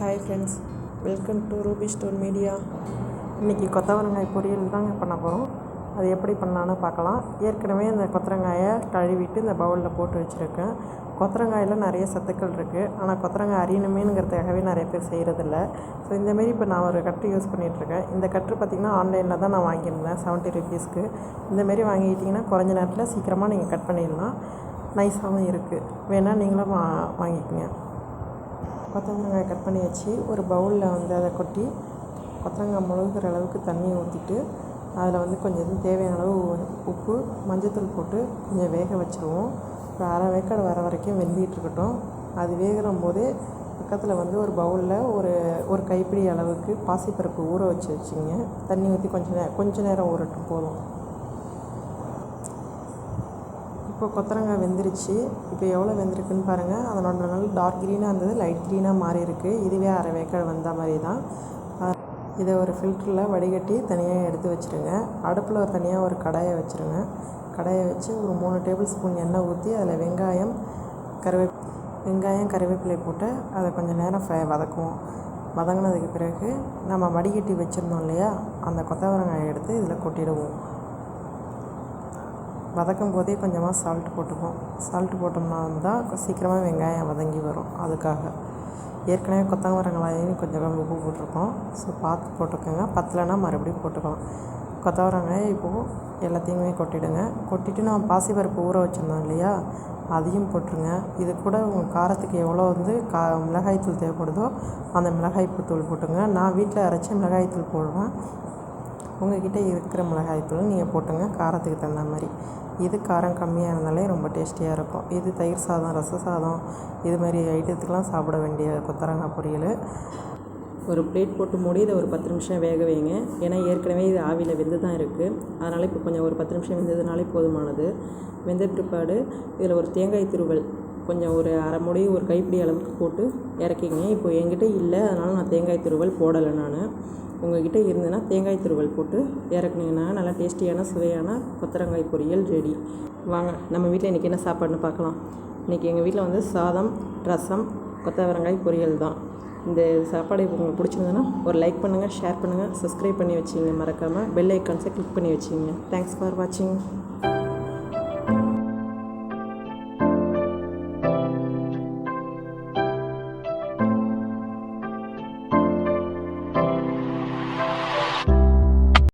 Hi friends welcome to Ruby Store Media இன்றைக்கி கொத்தவரங்காய் பொரியல் தாங்க பண்ண போகிறோம் அது எப்படி பண்ணலான்னு பார்க்கலாம். ஏற்கனவே இந்த கொத்தரங்காயை கழுவிட்டு இந்த பவுலில் போட்டு வச்சுருக்கேன். கொத்தரங்காயில் நிறைய சத்துக்கள் இருக்குது ஆனால் கொத்தரங்காய் அறியணுமேங்கிறதுக்காகவே நிறைய பேர் செய்கிறதில்ல ஸோ இந்தமாரி இப்போ நான் ஒரு கட்டு யூஸ் பண்ணிகிட்ருக்கேன் இந்த கட்டு பார்த்திங்கன்னா ஆன்லைனில் தான் நான் வாங்கியிருந்தேன் செவன்ட்டி ருபீஸ்க்கு இந்தமாரி வாங்கிக்கிட்டிங்கன்னா குறைஞ்ச நேரத்தில் சீக்கிரமாக நீங்கள் கட் பண்ணிடலாம். நைஸாகவும் இருக்குது வேணால் நீங்களும் வா வாங்கிக்கோங்க. கொத்தவரங்காய் கட் பண்ணி வச்சு ஒரு பவுலில் வந்து அதை கொட்டி கொத்தவரங்காய் முழுகிற அளவுக்கு தண்ணி ஊற்றிட்டு அதில் வந்து கொஞ்சம் தேவையான அளவு உப்பு மஞ்சத்தூள் போட்டு கொஞ்சம் வேக வச்சுருவோம். ஒரு அரை வேக்காடு வர வரைக்கும் வெந்திட்டு இருக்கட்டும். அது வேகிற போதே பக்கத்தில் வந்து ஒரு பவுலில் ஒரு ஒரு கைப்பிடி அளவுக்கு பாசிப்பருப்பு ஊற வச்சு வச்சுங்க தண்ணி ஊற்றி கொஞ்சம் நே கொஞ்சம் நேரம் ஊறட்டும் போதும். இப்போ கொத்தரங்காய் வெந்துருச்சு. இப்போ எவ்வளோ வெந்திருக்குன்னு பாருங்கள் அதனோட நல்ல டார்க் க்ரீனாக இருந்தது லைட் க்ரீனாக மாறி இருக்குது இதுவே அரை வேக்காடு வந்த மாதிரி தான் இதை ஒரு ஃபில்டரில் வடிகட்டி தனியாக எடுத்து வச்சுருங்க. அடுப்பில் ஒரு தனியாக ஒரு கடாயை வச்சுருங்க. கடாயை வச்சு ஒரு மூணு டேபிள் ஸ்பூன் எண்ணெய் ஊற்றி அதில் வெங்காயம் கருவேப் வெங்காயம் கருவேப்பிலை போட்டு அதை கொஞ்சம் நேரம் ஃப்ரை வதக்குவோம். வதங்கினதுக்கு பிறகு நம்ம வடிகட்டி வச்சுருந்தோம் இல்லையா? அந்த கொத்தவரங்காயை எடுத்து இதில் கொட்டிடுவோம். வதக்கும் போதே கொஞ்சமாக சால்ட் போட்டுப்போம். சால்ட் போட்டோம்னா தான் சீக்கிரமாக வெங்காயம் வதங்கி வரும். அதுக்காக. ஏற்கனவே கொத்தவரங்காயும் கொஞ்சம் உப்பு போட்டிருக்கோம். ஸோ பார்த்து போட்டுக்கோங்க. பத்தலைன்னா மறுபடியும் போட்டுக்கலாம். கொத்தவரங்காய் இப்போது எல்லாத்தையுமே கொட்டிடுங்க. கொட்டிட்டு நான் பாசிப்பருப்பு ஊற வச்சுருந்தோம் இல்லையா? அதையும் போட்டுருங்க. இது கூட உங்கள் காரத்துக்கு எவ்வளோ வந்து கா மிளகாய்த்தூள் தேவைப்படுதோ அந்த மிளகாய் தூள் போட்டுங்க. நான் வீட்டில் அரைச்சி மிளகாய்த்தூள் போடுவேன். உங்கள்கிட்ட இருக்கிற மிளகாய்த்தூள் நீங்கள் போட்டுங்க காரத்துக்கு தகுந்த மாதிரி. இது காரம் கம்மியாக இருந்தாலே ரொம்ப டேஸ்டியாக இருக்கும். இது தயிர் சாதம் ரச சாதம் இது மாதிரி ஐட்டத்துக்கெலாம் சாப்பிட வேண்டிய கொத்தரங்காய் பொரியல். ஒரு பிளேட் போட்டு மூடி இதை ஒரு பத்து நிமிஷம் வேக வைங்க. ஏன்னா ஏற்கனவே இது ஆவியில் வெந்து தான் இருக்குது அதனால் இப்போ கொஞ்சம் ஒரு பத்து நிமிஷம் வெந்ததுனாலே போதுமானது. வெந்த பிற்பாடு இதில் ஒரு தேங்காய் திருவல் கொஞ்சம் ஒரு அரை முடி ஒரு கைப்பிடி அளவுக்கு போட்டு இறக்கிங்க இப்போ என்கிட்ட இல்லை அதனால் நான் தேங்காய் துருவல் போடலை நான். உங்கள்கிட்ட இருந்ததுன்னா தேங்காய் துருவல் போட்டு இறக்குனீங்கன்னா நல்லா டேஸ்டியான சுவையான கொத்தரங்காய் பொரியல் ரெடி வாங்க நம்ம வீட்டில் இன்றைக்கி என்ன சாப்பாடுன்னு பார்க்கலாம். இன்றைக்கி எங்கள் வீட்டில் வந்து சாதம் ரசம் கொத்தவரங்காய் பொரியல் தான். இந்த சாப்பாடு உங்களுக்கு பிடிச்சிருந்ததுன்னா ஒரு லைக் பண்ணுங்கள் ஷேர் பண்ணுங்கள் சப்ஸ்கிரைப் பண்ணி வச்சிங்க மறக்காமல் பெல் ஐக்கான்ஸை கிளிக் பண்ணி வச்சிங்க தேங்க்ஸ் ஃபார் வாட்சிங்